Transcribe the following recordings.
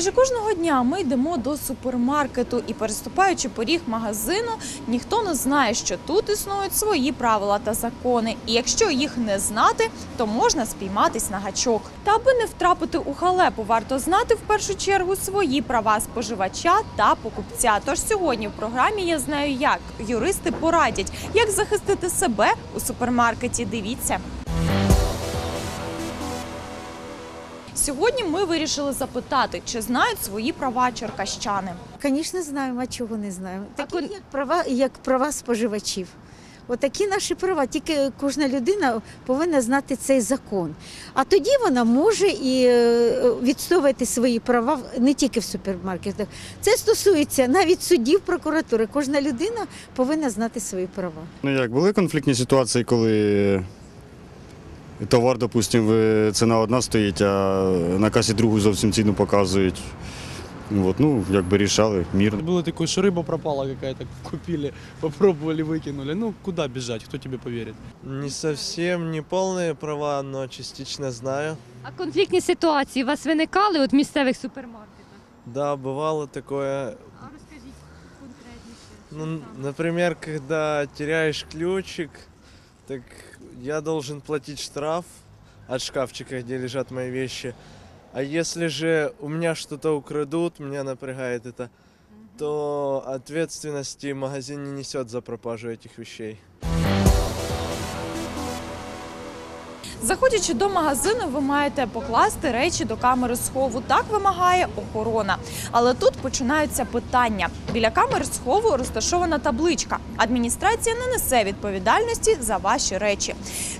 Майже кожного дня ми йдемо до супермаркету і переступаючи поріг магазину, ніхто не знає, що тут існують свої правила та закони. І якщо їх не знати, то можна спійматись на гачок. Та аби не втрапити у халепу, варто знати в першу чергу свої права споживача та покупця. Тож сьогодні в програмі я знаю, як юристи порадять, як захистити себе у супермаркеті. Дивіться. Сьогодні ми вирішили запитати, чи знають свої права черкащани. Звісно, знаємо, а чого не знаємо. Такі як права, як права споживачів. Отакі наші права. Тільки кожна людина повинна знати цей закон. А тоді вона може і е, відстоювати свої права не тільки в супермаркетах. Це стосується навіть судів, прокуратури. Кожна людина повинна знати свої права. Ну як, були конфліктні ситуації, коли товар, допустим, ви- ціна одна стоїть, а на касі другу зовсім ціну показують. От, ну, якби рішали мірно. Было такое, что рыба пропала какая-то, купили, попробовали, выкинули. Ну, куда бежать, кто тебе поверит? Не совсем не полные права, но частично знаю. А конфліктні ситуації у вас виникали от в місцевих супермаркетах? Да, бывало такое. А розкажіть конкретніше. Ну, например, когда теряешь ключик, так я должен платить штраф от шкафчика, где лежат мои вещи. А если же у меня что-то украдут, меня напрягает это, то ответственности магазин не несет за пропажу этих вещей. Заходячи до магазину, ви маєте покласти речі до камери схову. Так вимагає охорона. Але тут починаються питання. Біля камери схову розташована табличка. Адміністрація не несе відповідальності за ваші речі.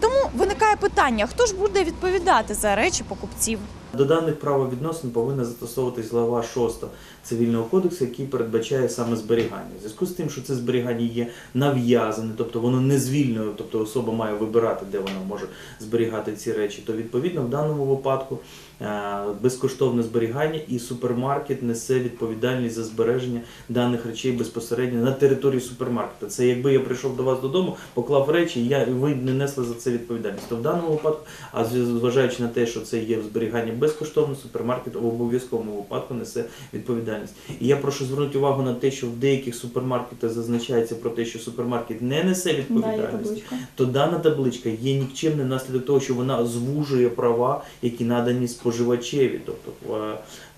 Тому виникає питання: хто ж буде відповідати за речі покупців? До даних правовідносин повинна застосовуватись глава 6 цивільного кодексу, який передбачає саме зберігання. В зв'язку з тим, що це зберігання є нав'язане, тобто воно не звільнено, тобто особа має вибирати, де вона може зберігати ці речі, то відповідно в даному випадку безкоштовне зберігання і супермаркет несе відповідальність за збереження даних речей безпосередньо на території супермаркету. Це якби я прийшов до вас додому, поклав речі, я ви не несли за це відповідальність. То в даному випадку, а зважаючи на те, що це є зберігання безкоштовно, супермаркет в обов'язковому випадку несе відповідальність. І я прошу звернути увагу на те, що в деяких супермаркетах зазначається про те, що супермаркет не несе відповідальності то дана табличка є нікчемним наслідок того, що вона звужує права, які надані споживачеві. Тобто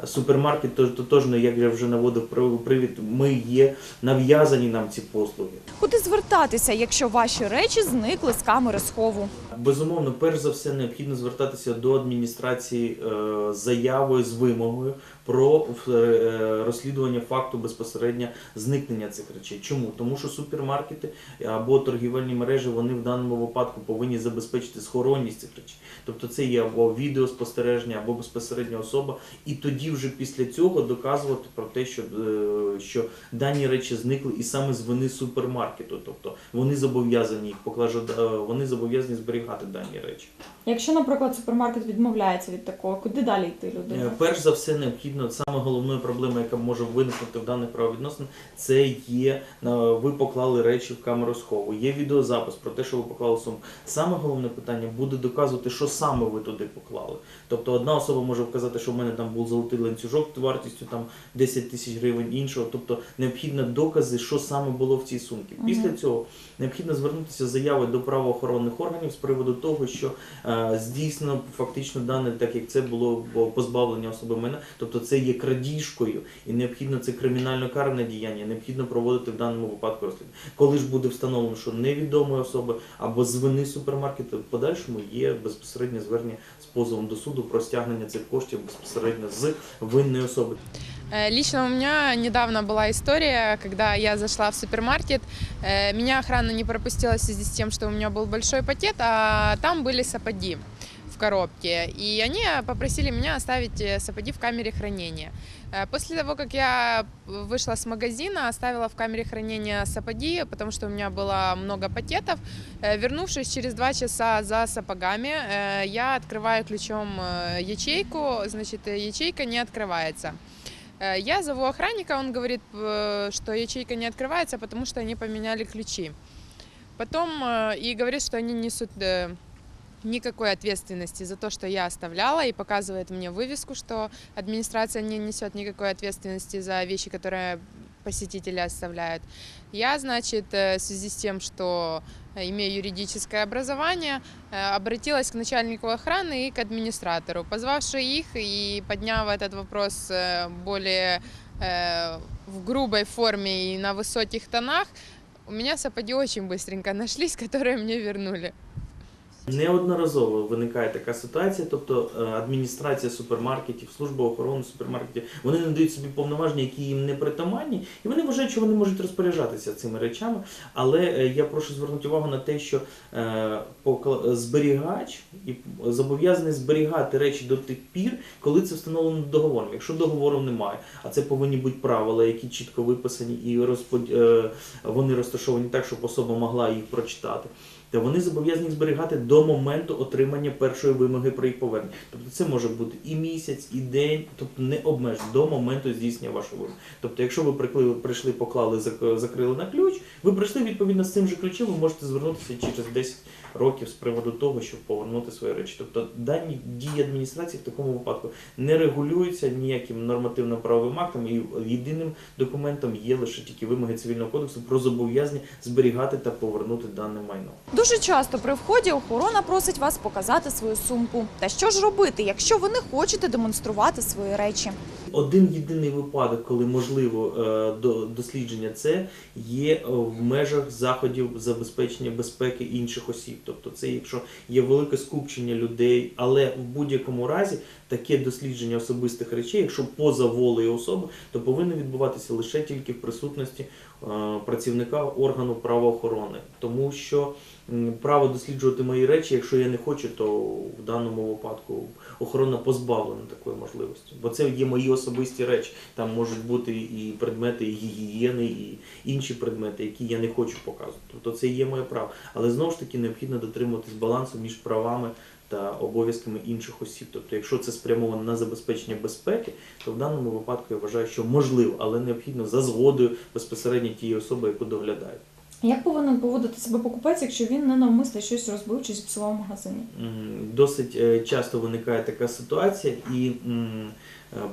е, супермаркет то- тотожно, як я вже наводив при- привід, ми є нав'язані нам ці послуги. Куди звертатися, якщо ваші речі зникли з камери схову? Безумовно, перш за все, необхідно звертатися до адміністрації е, з заявою з вимогою про е, розслідування факту безпосередньо зникнення цих речей. Чому? Тому що супермаркети або торгівельні мережі вони в даному випадку повинні забезпечити схоронність цих речей. Тобто це є або відеоспостереження, або безпосередня особа, і тоді вже після цього доказувати про те, що, е, що дані речі зникли і саме з вини супермаркету. Тобто вони зобов'язані їх поклажу, вони зобов'язані зберігати дані речі. Якщо, наприклад, супермаркет відмовляється від такого, куди далі йти Е, Перш за все, необхідно саме головною проблемою, яка може виникнути в даних правовідносин, це є е, ви поклали речі в камеру схову. Є відеозапис про те, що ви поклали сумку. Саме головне питання буде доказувати, що саме ви туди поклали. Тобто одна особа може вказати, що в мене там був золотий ланцюжок вартістю там 10 тисяч гривень іншого. Тобто необхідно докази, що саме було в цій сумці. Після цього необхідно звернутися з заявою до правоохоронних органів з приводу того, що е, здійснено фактично дане, так як це було бо позбавлення особи мене, тобто це є крадіжкою, і необхідно це кримінально карне діяння, необхідно проводити в даному випадку розслідування. Коли ж буде встановлено, що невідомої особи або з вини супермаркету в подальшому є безпосереднє звернення з позовом до суду про стягнення цих коштів безпосередньо з винної особи. Э, Лично у меня недавно была история, когда я зашла в супермаркет. Э, Меня охрана не пропустила в связи с тем, что у меня был большой пакет, а там были сапоги в коробке. И они попросили меня оставить э, сапоги в камере хранения. Э, После того, как я вышла с магазина, оставила в камере хранения сапоги, потому что у меня было много пакетов. Э, Вернувшись через два часа за сапогами, я открываю ключом ячейку, значит, ячейка не открывается. Я зову охранника, он говорит, что ячейка не открывается, потому что они поменяли ключи. Потом э, и говорит, что они несут э, никакой ответственности за то, что я оставляла, и показывает мне вывеску, что администрация не несет никакой ответственности за вещи, которые посетители оставляют. Я, значит, э, в связи с тем, что имею юридическое образование, обратилась к начальнику охраны и к администратору, позвавши их и подняв этот вопрос более в грубой форме и на высоких тонах, у меня сапоги очень быстренько нашлись, которые мне вернули. Неодноразово виникає така ситуація, тобто е, адміністрація супермаркетів, служба охорони супермаркетів, вони надають собі повноваження, які їм не притаманні, і вони вважають, що вони можуть розпоряджатися цими речами. Але е, я прошу звернути увагу на те, що е, зберігач і зобов'язаний зберігати речі до тих пір, коли це встановлено договором. Якщо договору немає, а це повинні бути правила, які чітко виписані і розпод... вони розташовані так, щоб особа могла їх прочитати. Та вони зобов'язані зберігати до моменту отримання першої вимоги про їх повернення. Тобто це може бути і місяць, і день, тобто не обмежено до моменту здійснення вашої вимоги. Тобто, якщо ви прикли- прийшли, поклали, закрили на ключ, ви прийшли відповідно з цим же ключем, ви можете звернутися через 10 років з приводу того, щоб повернути свої речі. Тобто дані дії адміністрації в такому випадку не регулюються ніяким нормативно-правовим актом, і єдиним документом є лише тільки вимоги цивільного кодексу про зобов'язання зберігати та повернути дане майно. Дуже часто при вході охорона просить вас показати свою сумку. Та що ж робити, якщо ви не хочете демонструвати свої речі? Один єдиний випадок, коли можливо е, дослідження, це є е, в межах заходів забезпечення безпеки інших осіб. Тобто, це якщо є велике скупчення людей, але в будь-якому разі таке дослідження особистих речей, якщо поза волею особи, то повинно відбуватися лише тільки в присутності е, працівника органу правоохорони, тому що право досліджувати мої речі, якщо я не хочу, то в даному випадку охорона позбавлена такої можливості. Бо це є мої особисті речі. Там можуть бути і предмети гігієни, і інші предмети, які я не хочу показувати. Тобто це є моє право. Але знову ж таки необхідно дотримуватись балансу між правами та обов'язками інших осіб. Тобто, якщо це спрямовано на забезпечення безпеки, то в даному випадку я вважаю, що можливо, але необхідно за згодою безпосередньо тієї особи, яку доглядають. Як повинен поводити себе покупець, якщо він ненавмисне щось розбив чи зіпсував в магазині? Досить е, часто виникає така ситуація, і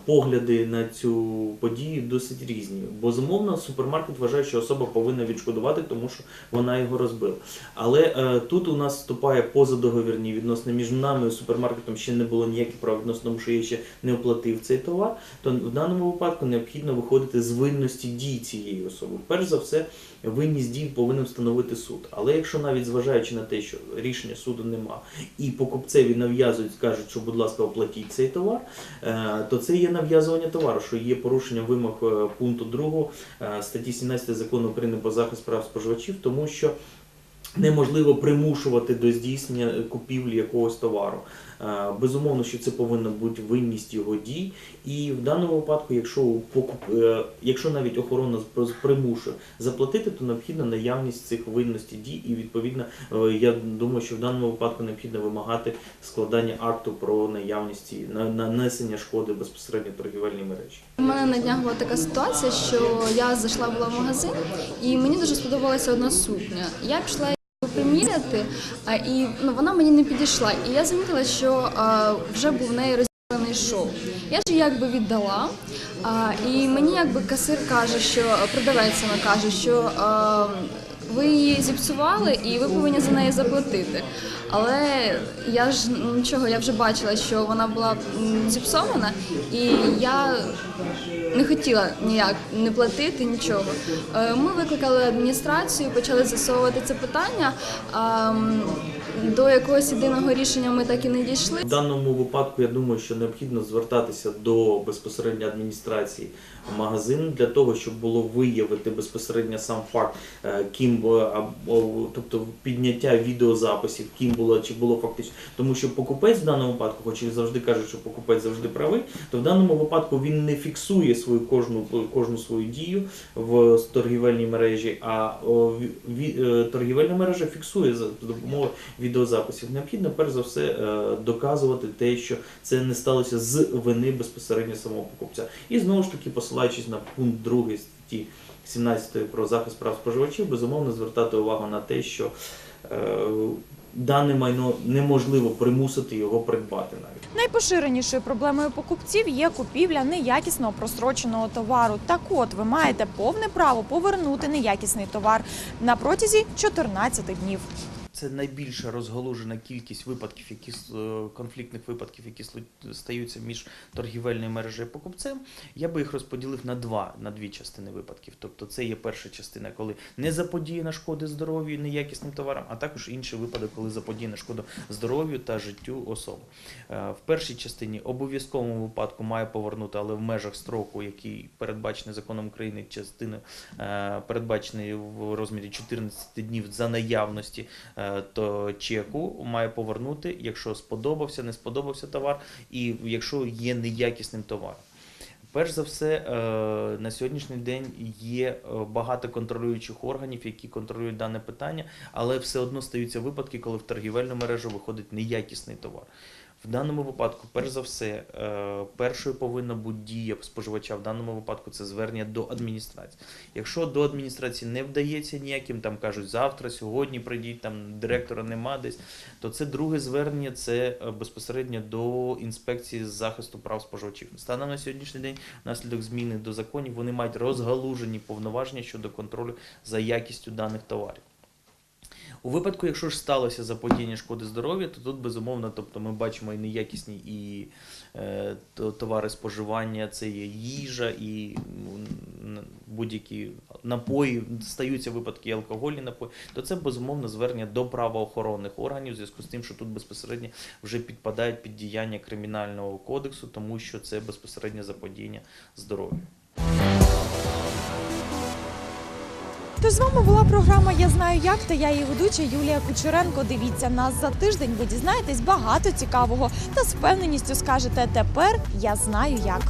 погляди на цю подію досить різні. Безумовно, супермаркет вважає, що особа повинна відшкодувати, тому що вона його розбила. Але е, тут у нас вступає позадоговірні відносини між нами і супермаркетом ще не було ніяких прав відносно, тому що я ще не оплатив цей товар. То в даному випадку необхідно виходити з винності дій цієї особи. Перш за все, винність дій повинен встановити суд. Але якщо навіть зважаючи на те, що рішення суду нема, і покупцеві нав'язують, кажуть, що будь ласка, оплатіть цей товар, е, то це є нав'язування товару, що є порушення вимог е, пункту 2 статті 17 закону України про захист прав споживачів, тому що неможливо примушувати до здійснення купівлі якогось товару. Е, Безумовно, що це повинна бути винність його дій. І в даному випадку, якщо покуп, е, якщо навіть охорона примушує заплатити, то необхідна наявність цих винності дій, і відповідно е, я думаю, що в даному випадку необхідно вимагати складання акту про наявність нанесення шкоди безпосередньо торгівельній мережі. У мене на днях була така ситуація, що я зайшла була в магазин, і мені дуже сподобалася одна сукня. Я пішла приміряти, і ну, вона мені не підійшла. І я замітила, що вже був в неї розділений шов. Я ж її якби віддала, і мені якби касир каже, що продавець вона каже, що ви її зіпсували і ви повинні за неї заплатити. Але я ж нічого, я вже бачила, що вона була зіпсована, і я не хотіла ніяк не платити нічого. Е, Ми викликали адміністрацію, почали засовувати це питання. До якогось єдиного рішення ми так і не дійшли. В даному випадку я думаю, що необхідно звертатися до безпосередньо адміністрації магазину для того, щоб було виявити безпосередньо сам факт, е, ким або, тобто підняття відеозаписів, ким було чи було фактично. Тому що покупець в даному випадку, хоч і завжди кажуть, що покупець завжди правий, то в даному випадку він не фіксує свою кожну кожну свою дію в торгівельній мережі, а е, торгівельна мережа фіксує за допомогою відеозаписів. Необхідно перш за все е, доказувати те, що це не сталося з вини безпосередньо самого покупця. І знову ж таки, посилаючись на пункт 2 статті 17 про захист прав споживачів, безумовно звертати увагу на те, що е, дане майно неможливо примусити його придбати навіть. Найпоширенішою проблемою покупців є купівля неякісного простроченого товару. Так от ви маєте повне право повернути неякісний товар на протязі 14 днів. Це найбільша розгалужена кількість випадків, які е, конфліктних випадків, які стаються між торгівельною мережею і покупцем. Я би їх розподілив на два на дві частини випадків. Тобто, це є перша частина, коли не заподіяна шкоди здоров'ю, неякісним товарам, а також інший випадок, коли заподіяна шкода здоров'ю та життю особи. Е, В першій частині обов'язковому випадку має повернути, але в межах строку, який передбачений законом України, частиною е, передбачений в розмірі 14 днів за наявності то чеку має повернути, якщо сподобався, не сподобався товар, і якщо є неякісним товаром. Перш за все, е, на сьогоднішній день є е, багато контролюючих органів, які контролюють дане питання, але все одно стаються випадки, коли в торгівельну мережу виходить неякісний товар. В даному випадку, перш за все, е, першою повинна бути дія споживача. В даному випадку це звернення до адміністрації. Якщо до адміністрації не вдається ніяким, там кажуть завтра, сьогодні прийдіть, там директора нема десь, то це друге звернення це е, безпосередньо до інспекції з захисту прав споживачів. Станом на сьогоднішній день, внаслідок зміни до законів, вони мають розгалужені повноваження щодо контролю за якістю даних товарів. У випадку, якщо ж сталося заподіяння шкоди здоров'я, то тут безумовно, тобто ми бачимо і неякісні і е, то- товари споживання, це є їжа і будь-які напої, стаються випадки алкогольні напої, то це безумовно звернення до правоохоронних органів в зв'язку з тим, що тут безпосередньо вже підпадають під діяння кримінального кодексу, тому що це безпосередньо заподіяння здоров'я. Тож з вами була програма Я знаю як та я її ведуча Юлія Кучеренко. Дивіться нас за тиждень. Ви дізнаєтесь багато цікавого та з впевненістю скажете тепер я знаю як.